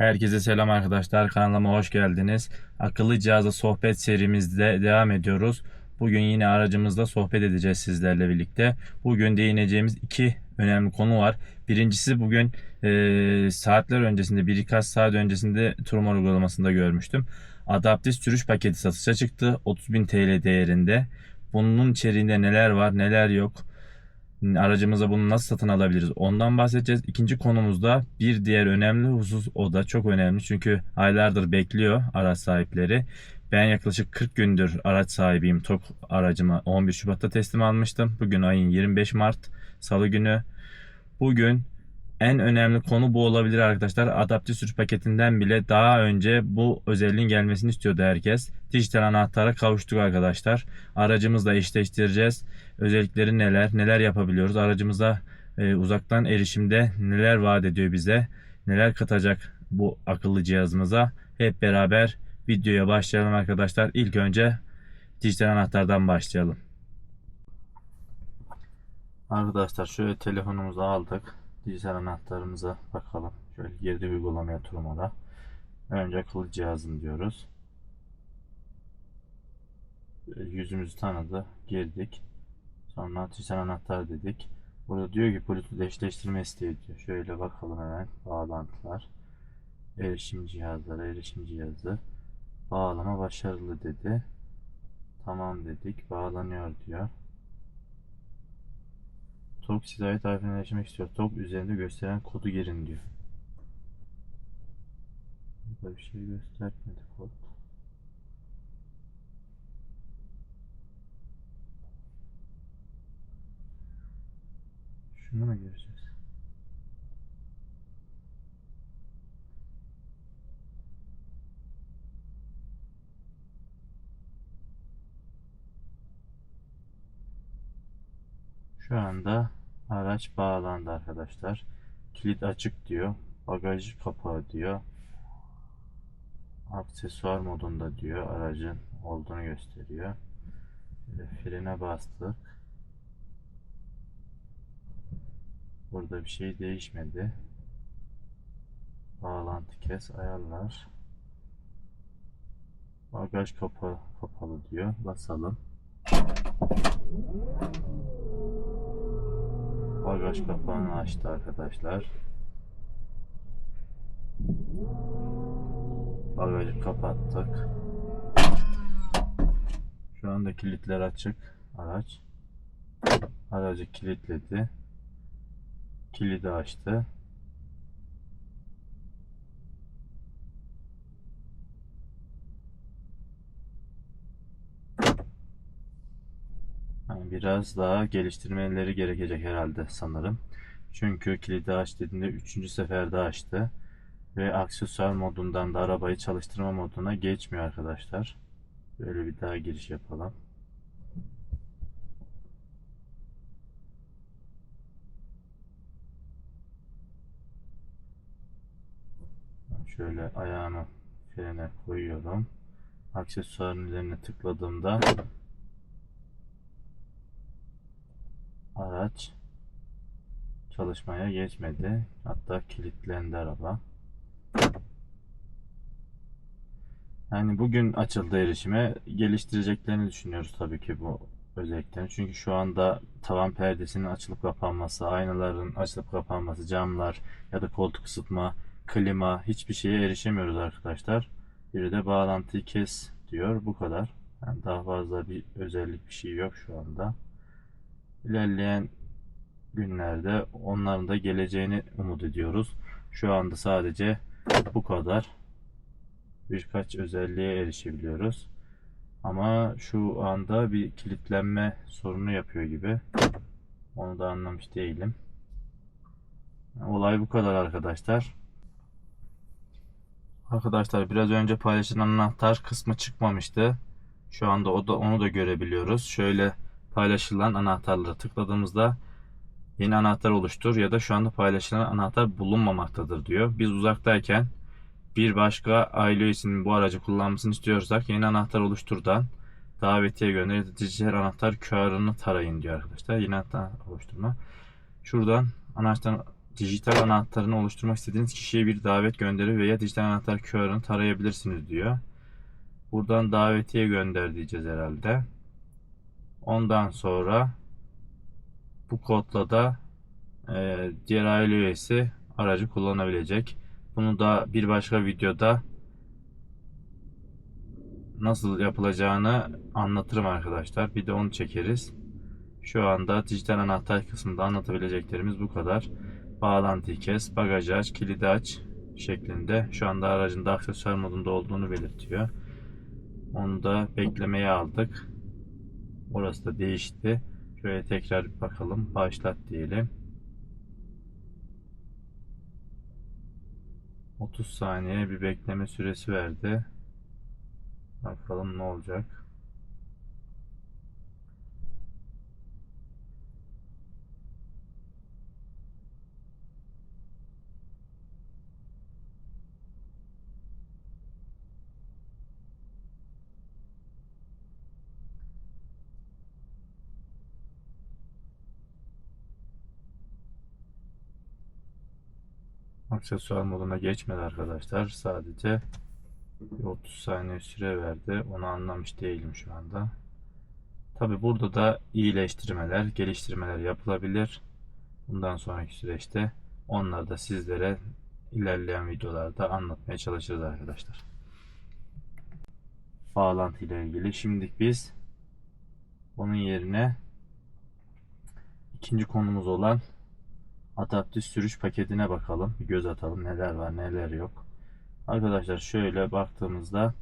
Herkese selam arkadaşlar. Kanalıma hoş geldiniz. Akıllı cihazla sohbet serimizde devam ediyoruz. Bugün yine aracımızda sohbet edeceğiz sizlerle birlikte. Bugün değineceğimiz iki önemli konu var. Birincisi bugün e, saatler öncesinde birkaç saat öncesinde Turmor uygulamasında görmüştüm. Adaptif sürüş paketi satışa çıktı. 30.000 TL değerinde. Bunun içeriğinde neler var neler yok. Aracımıza bunu nasıl satın alabiliriz? Ondan bahsedeceğiz. İkinci konumuzda bir diğer önemli husus o da çok önemli. Çünkü aylardır bekliyor araç sahipleri. Ben yaklaşık 40 gündür araç sahibiyim. TOK aracımı 11 Şubat'ta teslim almıştım. Bugün ayın 25 Mart Salı günü. Bugün en önemli konu bu olabilir arkadaşlar. Adaptif sürüş paketinden bile daha önce bu özelliğin gelmesini istiyordu herkes. Dijital anahtara kavuştuk arkadaşlar. Aracımızla eşleştireceğiz. Özellikleri neler, neler yapabiliyoruz? Aracımıza e, uzaktan erişimde neler vaat ediyor bize? Neler katacak bu akıllı cihazımıza? Hep beraber videoya başlayalım arkadaşlar. İlk önce dijital anahtardan başlayalım. Arkadaşlar şöyle telefonumuzu aldık. Dijital anahtarımıza bakalım. Şöyle girdi uygulamaya turumada. Önce akıllı cihazım diyoruz. Yüzümüzü tanıdı. Girdik. Sonra dijital anahtar dedik. Burada diyor ki Bluetooth eşleştirme isteği diyor. Şöyle bakalım hemen. Bağlantılar. Erişim cihazları, erişim cihazı. Bağlama başarılı dedi. Tamam dedik. Bağlanıyor diyor. TOG size ait harfine erişmek istiyor. TOG üzerinde gösteren kodu girin diyor. Burada bir şey göstermedi kod. Şunu mu gireceğiz? Şu anda araç bağlandı arkadaşlar. Kilit açık diyor. Bagaj kapağı diyor. Aksesuar modunda diyor. Aracın olduğunu gösteriyor. Şöyle frene bastık. Burada bir şey değişmedi. Bağlantı kes, ayarlar. Bagaj kapağı kapalı diyor. Basalım. Bagaj kapağını açtı arkadaşlar. Bagajı kapattık. Şu anda kilitler açık. Araç. Aracı kilitledi. Kilidi açtı. Yani biraz daha geliştirmeleri gerekecek herhalde sanırım. Çünkü kilidi aç dediğinde 3. seferde açtı. Ve aksesuar modundan da arabayı çalıştırma moduna geçmiyor arkadaşlar. Böyle bir daha giriş yapalım. Şöyle ayağımı frene koyuyorum. Aksesuarın üzerine tıkladığımda araç çalışmaya geçmedi. Hatta kilitlendi araba. Yani bugün açıldı erişime. Geliştireceklerini düşünüyoruz tabii ki bu özelliklerini. Çünkü şu anda tavan perdesinin açılıp kapanması, aynaların açılıp kapanması, camlar ya da koltuk ısıtma, klima hiçbir şeye erişemiyoruz arkadaşlar. Biri de bağlantıyı kes diyor. Bu kadar. Yani daha fazla bir özellik bir şey yok şu anda. İlerleyen günlerde onların da geleceğini umut ediyoruz. Şu anda sadece bu kadar. Birkaç özelliğe erişebiliyoruz. Ama şu anda bir kilitlenme sorunu yapıyor gibi. Onu da anlamış değilim. Olay bu kadar arkadaşlar. Arkadaşlar biraz önce paylaşılan anahtar kısmı çıkmamıştı. Şu anda o da onu da görebiliyoruz. Şöyle paylaşılan anahtarları tıkladığımızda yeni anahtar oluştur ya da şu anda paylaşılan anahtar bulunmamaktadır diyor. Biz uzaktayken bir başka aile üyesinin bu aracı kullanmasını istiyorsak yeni anahtar oluşturdan davetiye gönder ya da dijital anahtar QR'ını tarayın diyor arkadaşlar. Yeni anahtar oluşturma. Şuradan anahtar dijital anahtarını oluşturmak istediğiniz kişiye bir davet gönderir veya dijital anahtar QR'ını tarayabilirsiniz diyor. Buradan davetiye gönder diyeceğiz herhalde. Ondan sonra bu kodla da e, diğer aile üyesi aracı kullanabilecek. Bunu da bir başka videoda nasıl yapılacağını anlatırım arkadaşlar. Bir de onu çekeriz. Şu anda dijital anahtar kısmında anlatabileceklerimiz bu kadar. Bağlantıyı kes, bagajı aç, kilidi aç şeklinde. Şu anda aracın da aksesuar modunda olduğunu belirtiyor. Onu da beklemeye aldık. Orası da değişti. Şöyle tekrar bakalım. Başlat diyelim. 30 saniye bir bekleme süresi verdi. Bakalım ne olacak. Aksesuar moduna geçmedi arkadaşlar. Sadece bir 30 saniye süre verdi. Onu anlamış değilim şu anda. Tabi burada da iyileştirmeler, geliştirmeler yapılabilir. Bundan sonraki süreçte onları da sizlere ilerleyen videolarda anlatmaya çalışırız arkadaşlar. Bağlantı ile ilgili. Şimdi biz onun yerine ikinci konumuz olan adaptif sürüş paketine bakalım. Bir göz atalım neler var neler yok. Arkadaşlar şöyle baktığımızda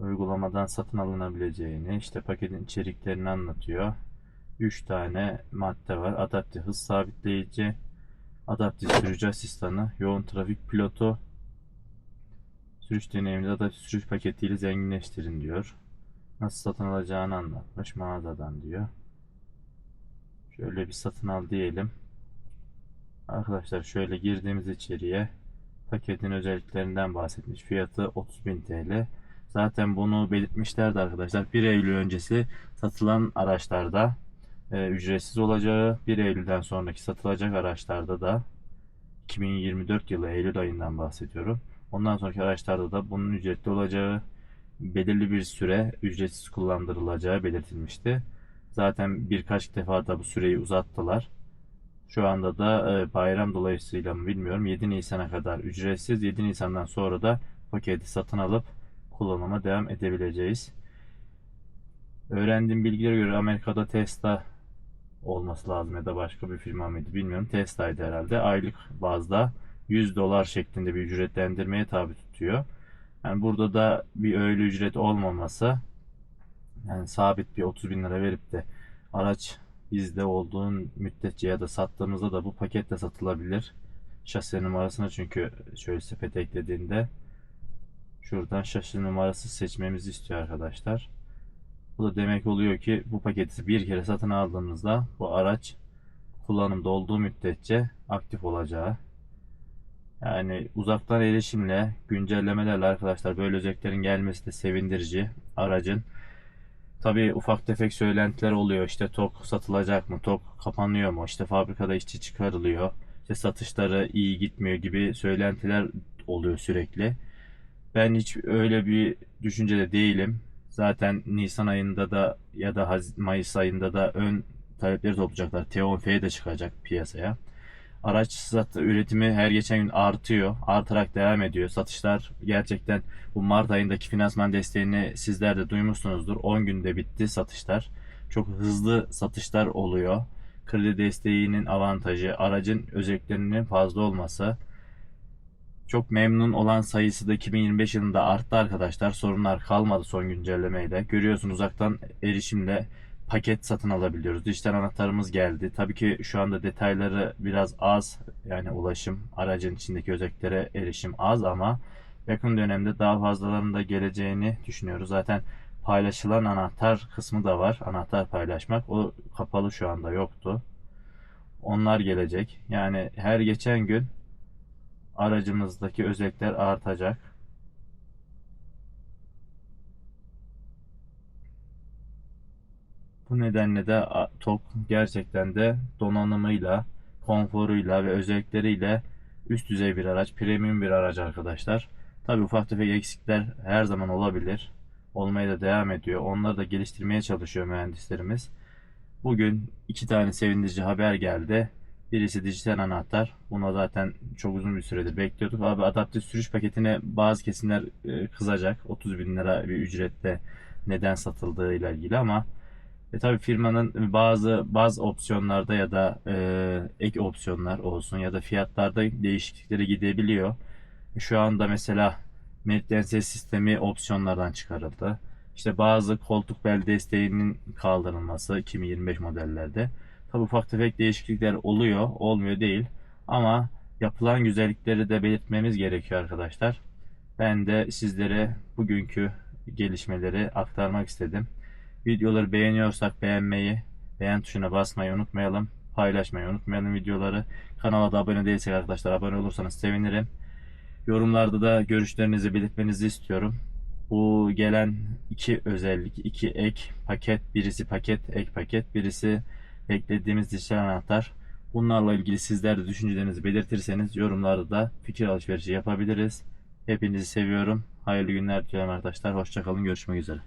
uygulamadan satın alınabileceğini işte paketin içeriklerini anlatıyor. 3 tane madde var. Adaptif hız sabitleyici, adaptif sürücü asistanı, yoğun trafik pilotu, sürüş deneyimini adaptif sürüş paketiyle zenginleştirin diyor. Nasıl satın alacağını anlatmış mağazadan diyor. Şöyle bir satın al diyelim. Arkadaşlar şöyle girdiğimiz içeriye paketin özelliklerinden bahsetmiş. Fiyatı 30.000 TL. Zaten bunu belirtmişlerdi arkadaşlar. 1 Eylül öncesi satılan araçlarda e, ücretsiz olacağı, 1 Eylül'den sonraki satılacak araçlarda da 2024 yılı Eylül ayından bahsediyorum. Ondan sonraki araçlarda da bunun ücretli olacağı, belirli bir süre ücretsiz kullandırılacağı belirtilmişti. Zaten birkaç defa da bu süreyi uzattılar. Şu anda da e, bayram dolayısıyla mı bilmiyorum 7 Nisan'a kadar ücretsiz 7 Nisan'dan sonra da paketi satın alıp kullanıma devam edebileceğiz. Öğrendiğim bilgilere göre Amerika'da Tesla olması lazım ya da başka bir firma mıydı bilmiyorum. Tesla'ydı herhalde. Aylık bazda 100 dolar şeklinde bir ücretlendirmeye tabi tutuyor. Yani burada da bir öyle ücret olmaması yani sabit bir 30 bin lira verip de araç bizde olduğun müddetçe ya da sattığımızda da bu paketle satılabilir. Şasi numarasını çünkü şöyle sepete eklediğinde şuradan şasi numarası seçmemizi istiyor arkadaşlar. Bu da demek oluyor ki bu paketi bir kere satın aldığımızda bu araç kullanımda olduğu müddetçe aktif olacağı. Yani uzaktan erişimle, güncellemelerle arkadaşlar böyle özelliklerin gelmesi de sevindirici. Aracın Tabii ufak tefek söylentiler oluyor. İşte TOK satılacak mı? TOK kapanıyor mu? İşte fabrikada işçi çıkarılıyor. İşte satışları iyi gitmiyor gibi söylentiler oluyor sürekli. Ben hiç öyle bir düşüncede değilim. Zaten Nisan ayında da ya da Mayıs ayında da ön talepleri toplayacaklar. T10F de çıkacak piyasaya. Araç sat üretimi her geçen gün artıyor. Artarak devam ediyor. Satışlar gerçekten bu Mart ayındaki finansman desteğini sizler de duymuşsunuzdur. 10 günde bitti satışlar. Çok hızlı satışlar oluyor. Kredi desteğinin avantajı, aracın özelliklerinin fazla olması. Çok memnun olan sayısı da 2025 yılında arttı arkadaşlar. Sorunlar kalmadı son güncellemeyle. Görüyorsunuz uzaktan erişimle paket satın alabiliyoruz. Dijital anahtarımız geldi. Tabii ki şu anda detayları biraz az. Yani ulaşım, aracın içindeki özelliklere erişim az ama yakın dönemde daha fazlalarının da geleceğini düşünüyoruz. Zaten paylaşılan anahtar kısmı da var. Anahtar paylaşmak. O kapalı şu anda yoktu. Onlar gelecek. Yani her geçen gün aracımızdaki özellikler artacak. Bu nedenle de TOK gerçekten de donanımıyla, konforuyla ve özellikleriyle üst düzey bir araç, premium bir araç arkadaşlar. Tabii ufak tefek eksikler her zaman olabilir. Olmaya da devam ediyor. Onları da geliştirmeye çalışıyor mühendislerimiz. Bugün iki tane sevindirici haber geldi. Birisi dijital anahtar. Buna zaten çok uzun bir süredir bekliyorduk. Abi adaptif sürüş paketine bazı kesimler e, kızacak. 30 bin lira bir ücrette neden satıldığıyla ilgili ama e tabii firmanın bazı bazı opsiyonlarda ya da e, ek opsiyonlar olsun ya da fiyatlarda değişiklikleri gidebiliyor. Şu anda mesela Medden sistemi opsiyonlardan çıkarıldı. İşte bazı koltuk bel desteğinin kaldırılması 2025 modellerde. Tabii ufak tefek değişiklikler oluyor, olmuyor değil. Ama yapılan güzellikleri de belirtmemiz gerekiyor arkadaşlar. Ben de sizlere bugünkü gelişmeleri aktarmak istedim. Videoları beğeniyorsak beğenmeyi, beğen tuşuna basmayı unutmayalım. Paylaşmayı unutmayalım videoları. Kanala da abone değilsek arkadaşlar abone olursanız sevinirim. Yorumlarda da görüşlerinizi belirtmenizi istiyorum. Bu gelen iki özellik, iki ek paket, birisi paket, ek paket, birisi eklediğimiz dijital anahtar. Bunlarla ilgili sizler de düşüncelerinizi belirtirseniz yorumlarda da fikir alışverişi yapabiliriz. Hepinizi seviyorum. Hayırlı günler diliyorum arkadaşlar. Hoşçakalın. Görüşmek üzere.